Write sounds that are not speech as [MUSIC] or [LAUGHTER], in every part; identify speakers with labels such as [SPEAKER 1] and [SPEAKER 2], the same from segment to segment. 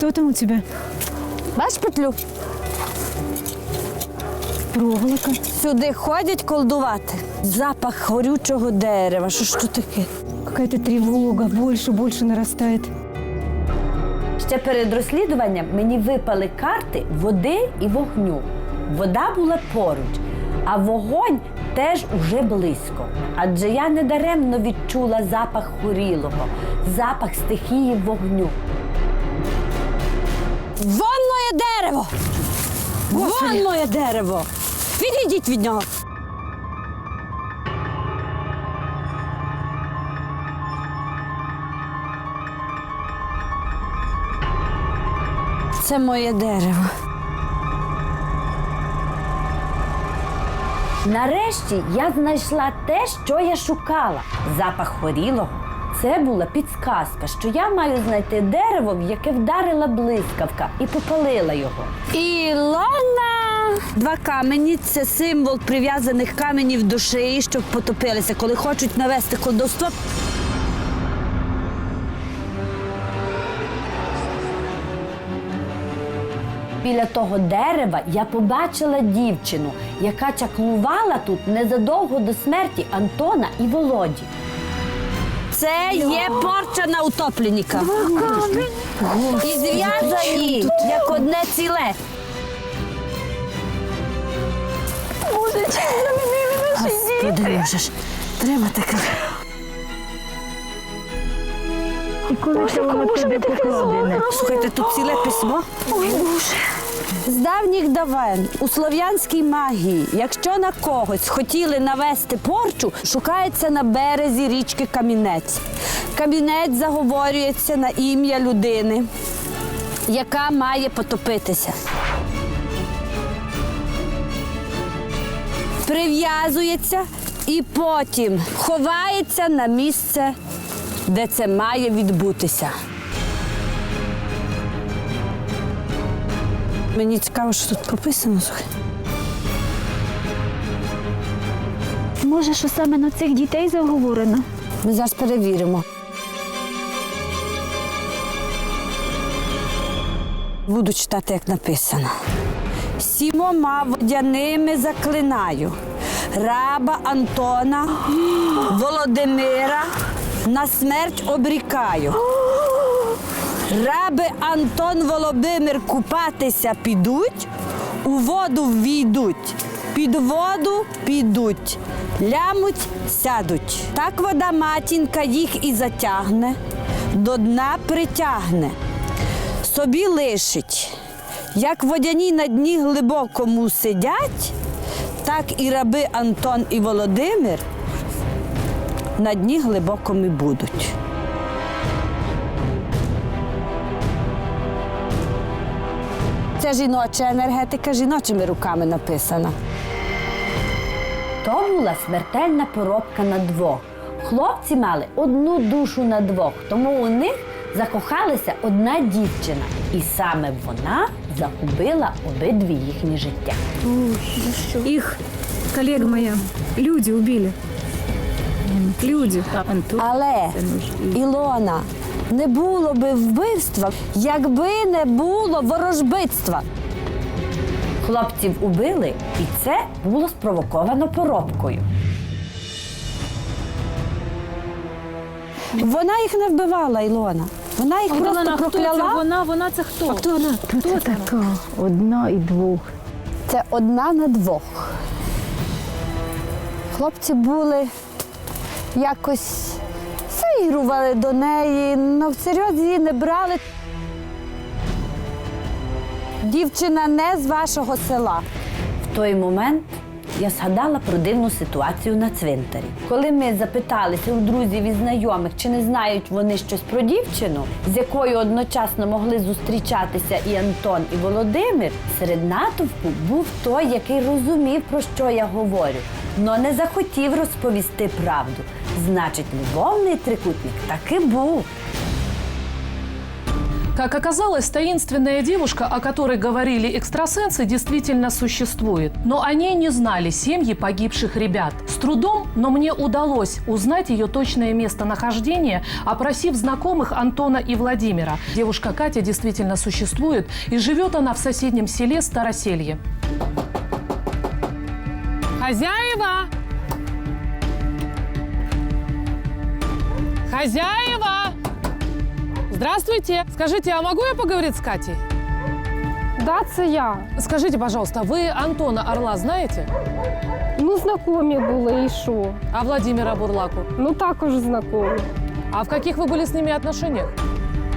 [SPEAKER 1] Что там у тебя?
[SPEAKER 2] Бач петлю?
[SPEAKER 1] Проволока.
[SPEAKER 2] Сюди ходять колдувати. Запах горючого дерева. Що ж то таке?
[SPEAKER 1] Какая-то тревога больше, больше нарастает.
[SPEAKER 2] Ще перед розслідуванням мені випали карти води і вогню. Вода була поруч, а вогонь теж уже близько. Адже я недаремно відчула запах горілого, запах стихії вогню. Вон моє дерево! Вон моє дерево! Відійдіть від нього! Це моє дерево. Нарешті я знайшла те, що я шукала. Запах горілого. Це була підсказка, що я маю знайти дерево, в яке вдарила блискавка, і попалила його. Ілона! Два камені це символ прив'язаних каменів до шиї, щоб потопилися, коли хочуть навести колдовство. Біля того дерева я побачила дівчину, яка чаклувала тут незадовго до смерті Антона і Володі. Це є порча на утопленнка. І зв'язані як одне ціле. Господи, можеш. Треба таке.
[SPEAKER 1] І коли це воно тобі покладене?
[SPEAKER 2] Слухайте, тут ціле письмо. З давніх давен у слов'янській магії, якщо на когось хотіли навести порчу, шукається на березі річки Камінець. Камінець заговорюється на ім'я людини, яка має потопитися. Прив'язується і потім ховається на місце, де це має відбутися. Мені цікаво, що тут прописано.
[SPEAKER 1] Може, що саме на цих дітей заговорено?
[SPEAKER 2] Ми зараз перевіримо. Буду читати, як написано. Сімома водяними заклинаю. Раба Антона [GASPS] Володимира на смерть обрікаю. Раби Антон Володимир купатися підуть, у воду війдуть, під воду підуть, лямуть, сядуть. Так вода матінка їх і затягне, до дна притягне, собі лишить. Як водяні на дні глибокому сидять, так і раби Антон і Володимир на дні глибокому будуть. Це жіноча енергетика жіночими руками написана. То була смертельна поробка на двох. Хлопці мали одну душу на двох, тому у них закохалася одна дівчина. І саме вона загубила обидві їхні життя.
[SPEAKER 1] Их, коллега моя, люди убили. Люди.
[SPEAKER 2] Але Ілона не було би вбивства, якби не було ворожбитства. Хлопців убили, і це було спровоковано поробкою. Вона їх не вбивала, Ілона. Вона їх просто прокляла.
[SPEAKER 1] Вона, вона це хто?
[SPEAKER 2] А хто вона?
[SPEAKER 1] Хто це така? Одна і двох.
[SPEAKER 2] Це одна на двох. Хлопці були якось заігрували до неї, але всерйоз її не брали. Дівчина не з вашого села. В той момент я згадала про дивну ситуацію на цвинтарі. Коли ми запиталися у друзів і знайомих, чи не знають вони щось про дівчину, з якою одночасно могли зустрічатися і Антон, і Володимир, серед натовпу був той, який розумів, про що я говорю, але не захотів розповісти правду. Значить, любовний трикутник таки був.
[SPEAKER 3] Как оказалось, таинственная девушка, о которой говорили экстрасенсы, действительно существует. Но о ней не знали семьи погибших ребят. С трудом, но мне удалось узнать ее точное местонахождение, опросив знакомых Антона и Владимира. Девушка Катя действительно существует, и живет она в соседнем селе Староселье. Хозяева! Хозяева! Здравствуйте! Скажите, а могу я поговорить с Катей?
[SPEAKER 4] Да, це я.
[SPEAKER 3] Скажите, пожалуйста, вы Антона Орла знаете?
[SPEAKER 4] Ну, знайомі були, і що?
[SPEAKER 3] А Владимира Бурлаку?
[SPEAKER 4] Ну, також знайомі.
[SPEAKER 3] А в каких вы были с ними отношениях?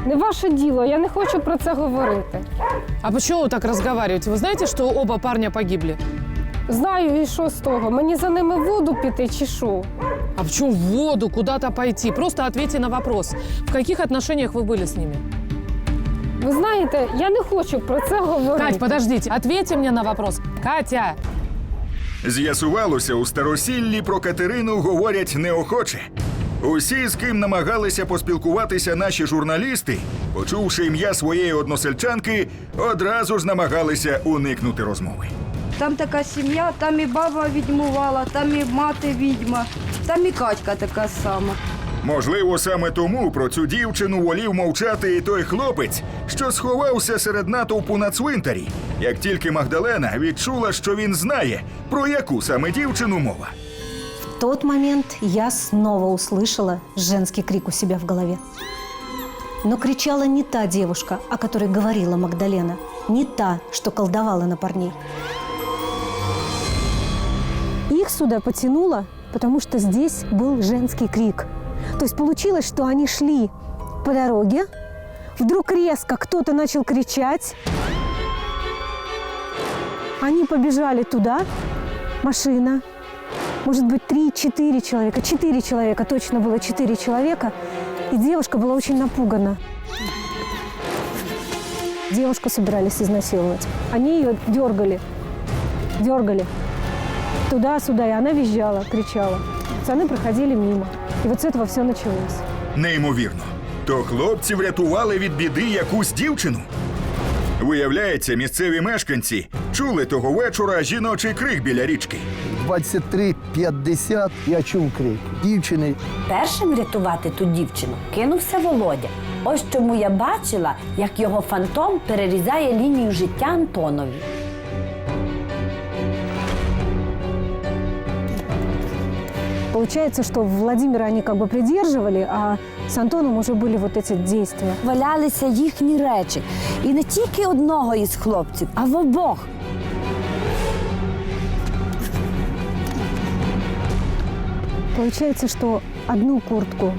[SPEAKER 4] Не ваше діло, я не хочу про це говорити.
[SPEAKER 3] А почему вы так разговариваете? Вы знаете, что оба парня погибли?
[SPEAKER 4] Знаю, і що з того? Мені за ними в воду піти чи що?
[SPEAKER 3] А почему в воду, куда-то пойти? Просто ответьте на вопрос. В каких отношениях вы были с ними?
[SPEAKER 4] Ви знаєте, я не хочу про це говорити.
[SPEAKER 3] Кать, подождите. Ответьте мне на вопрос. Катя!
[SPEAKER 5] З'ясувалося, у старосіллі про Катерину говорять неохоче. Усі, з ким намагалися поспілкуватися наші журналісти, почувши ім'я своєї односельчанки, одразу ж намагалися уникнути розмови.
[SPEAKER 6] Там така сім'я, там і баба відьмувала, там і мати відьма, там і Катька така сама.
[SPEAKER 5] Можливо, саме тому про цю дівчину волів мовчати і той хлопець, що сховався серед натовпу на цвинтарі, як тільки Магдалена відчула, що він знає, про яку саме дівчину мова.
[SPEAKER 7] В тот момент я снова услышала женский крик у себя в голове. Но кричала не та девушка, о которой говорила Магдалена, не та, что колдовала на парней. Их сюда потянуло, потому что здесь был женский крик. То есть получилось, что они шли по дороге, вдруг резко кто-то начал кричать, они побежали туда, машина, может быть, три-четыре человека. Четыре человека, точно было четыре человека. И девушка была очень напугана. Девушку собирались изнасиловать. Они ее дергали, дергали туда-сюда, и она визжала, кричала. Пацаны проходили мимо. И вот с этого все началось.
[SPEAKER 5] Неймовірно. То хлопці врятували від біди якусь дівчину. Виявляється, місцеві мешканці чули того вечора жіночий крик біля річки.
[SPEAKER 8] 23.50 я чув крики. Дівчини
[SPEAKER 2] Першим врятувати ту дівчину кинувся Володя. Ось чому я бачила, як його фантом перерізає лінію життя Антонові.
[SPEAKER 7] Получается, что Владимира они как бы придерживали, а с Антоном уже были вот эти действия.
[SPEAKER 2] Валялися їхні речі. І не тільки одного із хлопців, а в обох.
[SPEAKER 7] Получается, что одну куртку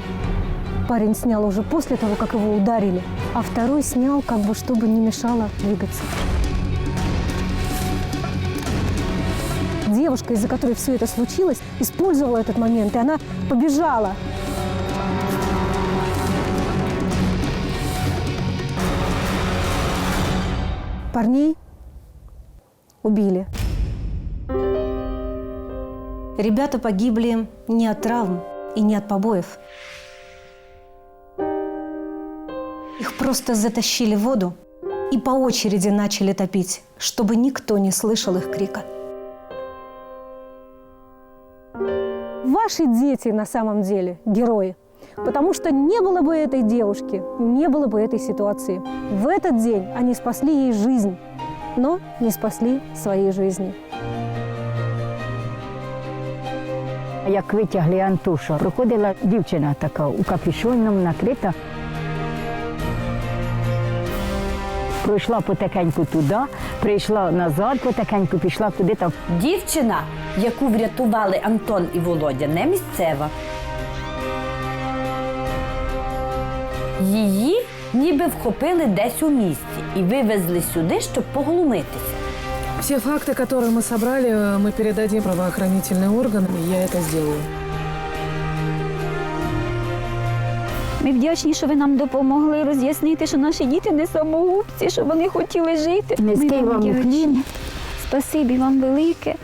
[SPEAKER 7] парень снял уже после того, как его ударили, а второй снял, как бы, чтобы не мешало двигаться. Девушка, из-за которой все это случилось, использовала этот момент, и она побежала. Парней убили. Ребята погибли не от травм и не от побоев. Их просто затащили в воду и по очереди начали топить, чтобы никто не слышал их крика. Ваши дети на самом деле герои. Потому что не было бы этой девушки, не было бы этой ситуации. В этот день они спасли ей жизнь, но не спасли своей жизни.
[SPEAKER 9] Як витягли Антоша, проходила дівчина така у капюшоном накрита. Пройшла потихеньку туди, прийшла назад, потихеньку пішла куди там.
[SPEAKER 2] Дівчина, яку врятували Антон і Володя, не місцева. Її ніби вхопили десь у місті і вивезли сюди, щоб поглумитися.
[SPEAKER 3] Все факты, которые мы собрали, мы передадим в правоохранительные органы, и я это сделаю.
[SPEAKER 1] Ми вдячні, що ви нам допомогли роз'яснити, що наші діти не самогубці, що вони хотіли жити.
[SPEAKER 9] Низький
[SPEAKER 1] Ми
[SPEAKER 9] вам
[SPEAKER 1] вдячні.
[SPEAKER 9] уклін.
[SPEAKER 1] Спасибі вам велике.